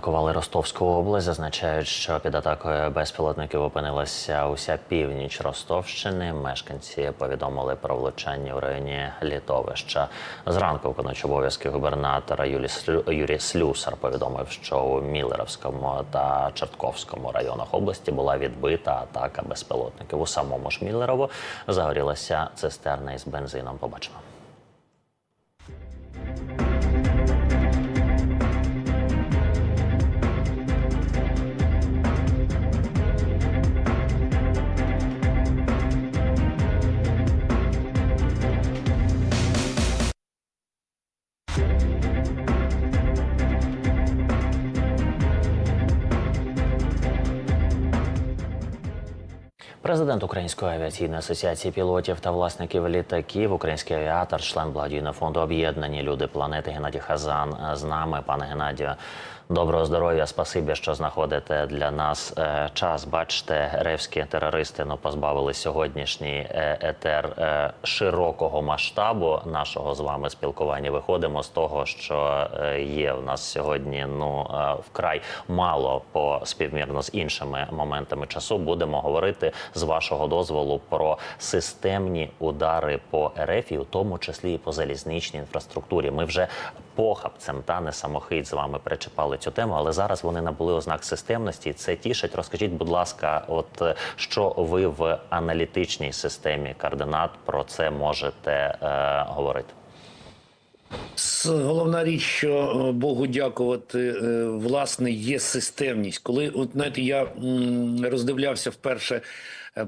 атакували Ростовську область. Зазначають, що під атакою безпілотників опинилася уся північ Ростовщини. Мешканці повідомили про влучання у районі Літовища. Зранку виконуючий обов'язки губернатора Юлі Слю... Юрій Слюсар повідомив, що у Мілеровському та Чортковському районах області була відбита атака безпілотників. У самому ж Міллерово загорілася цистерна із бензином. Побачимо. Президент Української авіаційної асоціації пілотів та власників літаків, український авіатор, член благодійного фонду Об'єднані люди планети Геннадій Хазан з нами. Пане Геннадію, доброго здоров'я. Спасибі, що знаходите для нас е, час. Бачите, ревські терористи ну позбавили сьогоднішній е, етер е, широкого масштабу нашого з вами спілкування. Виходимо з того, що є в нас сьогодні. Ну вкрай мало по співмірно з іншими моментами часу. Будемо говорити з вашого дозволу про системні удари по РФ, і у тому числі і по залізничній інфраструктурі. Ми вже похабцем та не самохить з вами причепали цю тему, але зараз вони набули ознак системності. Це тішить. Розкажіть, будь ласка, от е, що ви в аналітичній системі координат про це можете е, говорити? Головна річ, що е, Богу дякувати, е, власне, є системність. Коли от знаєте, я роздивлявся вперше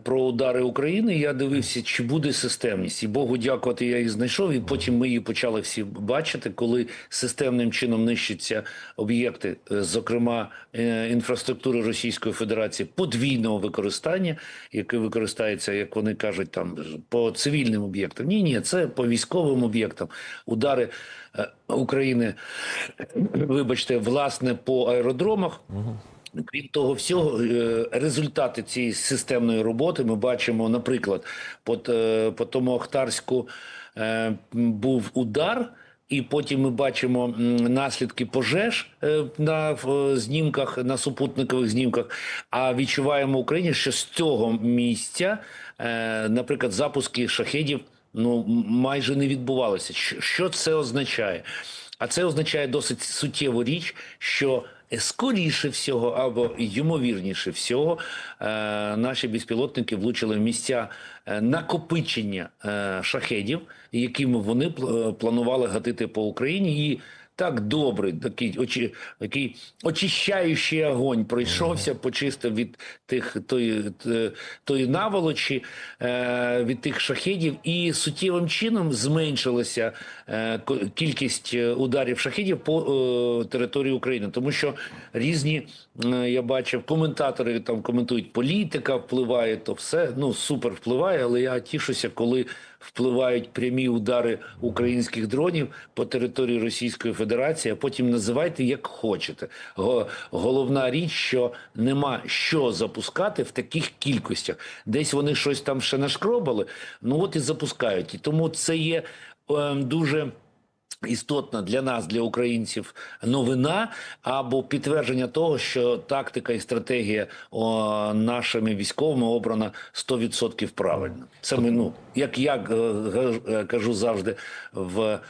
про удари України, я дивився, чи буде системність. І Богу дякувати, я її знайшов. І потім ми її почали всі бачити, коли системним чином нищаться об'єкти, е, зокрема е, інфраструктури Російської Федерації подвійного використання, яке використається, як вони кажуть, там по цивільним об'єктам. Ні, ні, це по військовим об'єктам. Удари е, України, вибачте, власне, по аеродромах. Крім того всього, е, результати цієї системної роботи ми бачимо, наприклад, по, по тому Ахтарську е, був удар. І потім ми бачимо наслідки пожеж е, на знімках, на супутникових знімках. А відчуваємо в Україні, що з цього місця, е, наприклад, запуски шахедів ну майже не відбувалося. Що, що це означає? А це означає досить суттєву річ, що скоріше всього або ймовірніше всього е, наші безпілотники влучили в місця е, накопичення е, шахедів, якими вони пл- планували гатити по Україні. І так добре, такий очі, такий очищаючий огонь пройшовся, почистив від тих тої, тої наволочі, е, від тих шахедів, і суттєвим чином зменшилася е, кількість е, ударів шахедів по території України, тому що різні я бачив коментатори там коментують, політика впливає, то все ну супер впливає, але я тішуся, коли впливають прямі удари українських дронів по території Російської Федерації, а потім називайте як хочете. Головна річ, що нема що запускати в таких кількостях. Десь вони щось там ще нашкробали, ну от і запускають. І тому це є е, дуже. Істотна для нас, для українців, новина або підтвердження того, що тактика і стратегія о, нашими військовими обрана 100% правильно. Це ми, ну, як я е, кажу завжди в е,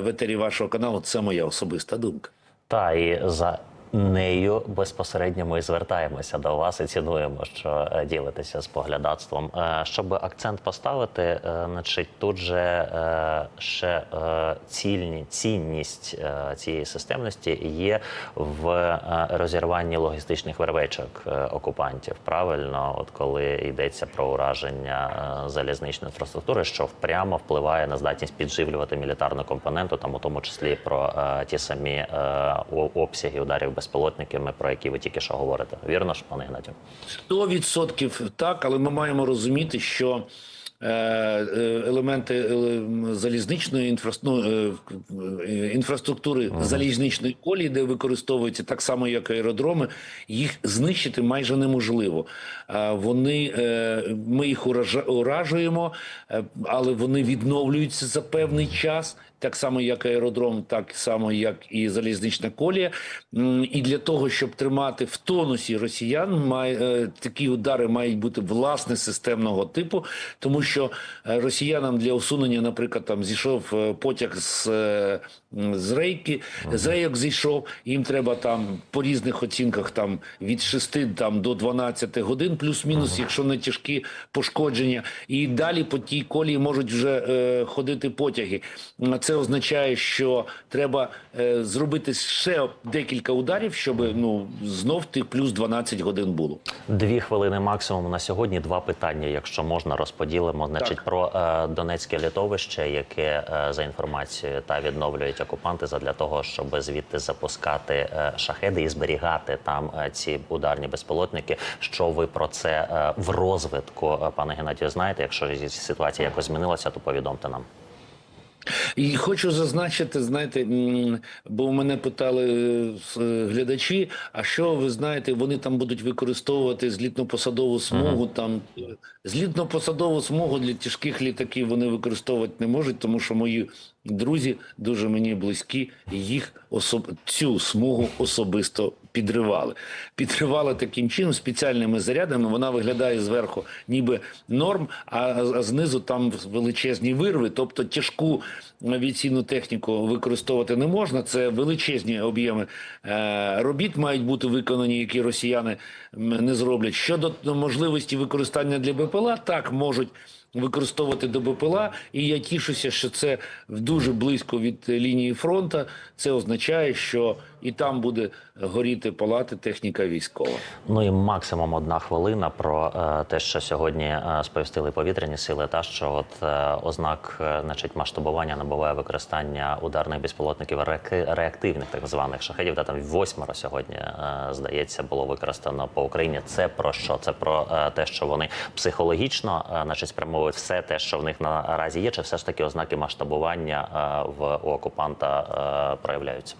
в етері вашого каналу, це моя особиста думка. Та і за нею безпосередньо ми звертаємося до вас і цінуємо, що е, ділитеся з поглядацтвом. Е, Щоб акцент поставити, е, значить, тут же ще цільні цінність цієї системності є в розірванні логістичних вервечок окупантів. Правильно, от коли йдеться про ураження залізничної інфраструктури, що прямо впливає на здатність підживлювати мілітарну компоненту, там у тому числі про ті самі обсяги ударів безпілотниками, про які ви тільки що говорите. Вірно ж, пане? Сто відсотків так, але ми маємо розуміти, що е, е, елементи е, залізничної ну, е, інфраструктури залізничної колії, де використовуються так само, як аеродроми, їх знищити майже неможливо. Вони ми їх уражуємо, але вони відновлюються за певний час. Так само як аеродром, так само як і залізнична колія. І для того, щоб тримати в тонусі росіян, має е, такі удари мають бути власне системного типу, тому що е, росіянам для усунення, наприклад, там зійшов е, потяг з, з рейки, з рейок зійшов. Їм треба там по різних оцінках там від 6 там до 12 годин, плюс-мінус, якщо не тяжкі пошкодження, і далі по тій колії можуть вже е, ходити потяги. Це означає, що треба е, зробити ще декілька ударів, щоб ну знов тих плюс 12 годин було. Дві хвилини максимум на сьогодні. Два питання, якщо можна, розподілимо. Значить, про е, Донецьке літовище, яке е, за інформацією та відновлюють окупанти задля того, щоб звідти запускати е, шахеди і зберігати там е, ці ударні безпілотники. Що ви про це е, в розвитку, пане Геннадію, знаєте? Якщо ситуація якось змінилася, то повідомте нам. І хочу зазначити, знаєте, бо мене питали е, е, глядачі, а що ви знаєте, вони там будуть використовувати злітно-посадову смугу. Там е, злітно-посадову смугу для тяжких літаків вони використовувати не можуть, тому що мої друзі дуже мені близькі, і їх особ... цю смугу особисто підривали. Підривали таким чином спеціальними зарядами. Вона виглядає зверху, ніби норм, а, знизу там величезні вирви, тобто тяжку авіаційну техніку використовувати не можна. Це величезні об'єми е, робіт мають бути виконані, які росіяни не зроблять. Щодо можливості використання для БПЛА, так можуть використовувати до БПЛА, і я тішуся, що це дуже близько від лінії фронту. Це означає, що і там буде горіти палати техніка військова. Ну і максимум одна хвилина про е, те, що сьогодні е, сповістили повітряні сили, та що от е, ознак, значить, масштабування набуває використання ударних безпілотників реактивних, так званих шахедів. Та там восьмеро сьогодні здається було використано по Україні. Це про що? Це про те, що вони психологічно, значить, спрямовують все те, що в них наразі є, чи все ж таки ознаки масштабування в у окупанта проявляються?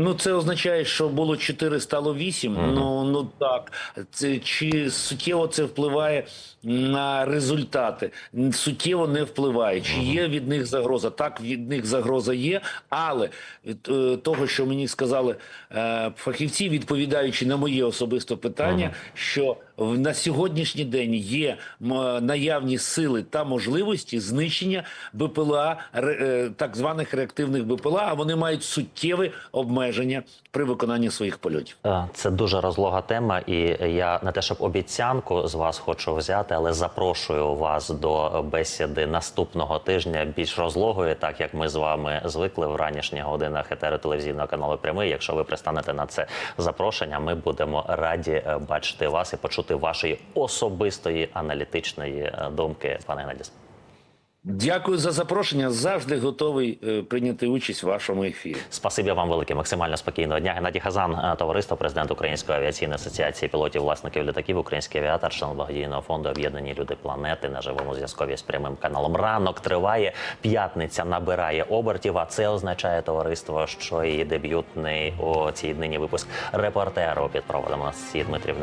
Ну, це означає, що було 4, стало 8. Ну, ну так. Це, чи суттєво це впливає на результати? Суттєво не впливає. Чи є від них загроза? Так, від них загроза є, але від е, того, що мені сказали е, фахівці, відповідаючи на моє особисте питання, що в- на сьогоднішній день є наявні сили та можливості знищення БПЛА, е, так званих реактивних БПЛА, а вони мають суттєві обмеження при виконанні своїх польотів. Е, Це дуже розлога тема, і я не те, щоб обіцянку з вас хочу взяти, але запрошую вас до бесіди наступного тижня більш розлогої, так як ми з вами звикли в ранішніх годинах етеру телевізійного каналу Прямий. Якщо ви пристанете на це запрошення, ми будемо раді е, бачити вас і почути вашої особистої аналітичної е, думки, пане Геннадіс. Дякую за запрошення. Завжди готовий е, прийняти участь в вашому ефірі. Спасибі вам велике. Максимально спокійного дня. Геннадій Хазан, е, товариство, президент Української авіаційної асоціації пілотів власників літаків, український авіатор, член благодійного фонду Об'єднані люди планети на живому зв'язкові з прямим каналом. Ранок триває. П'ятниця набирає обертів. А це означає товариство, що і дебютний у цій днині випуск репортеру під проводом Анастасії Дмитрівни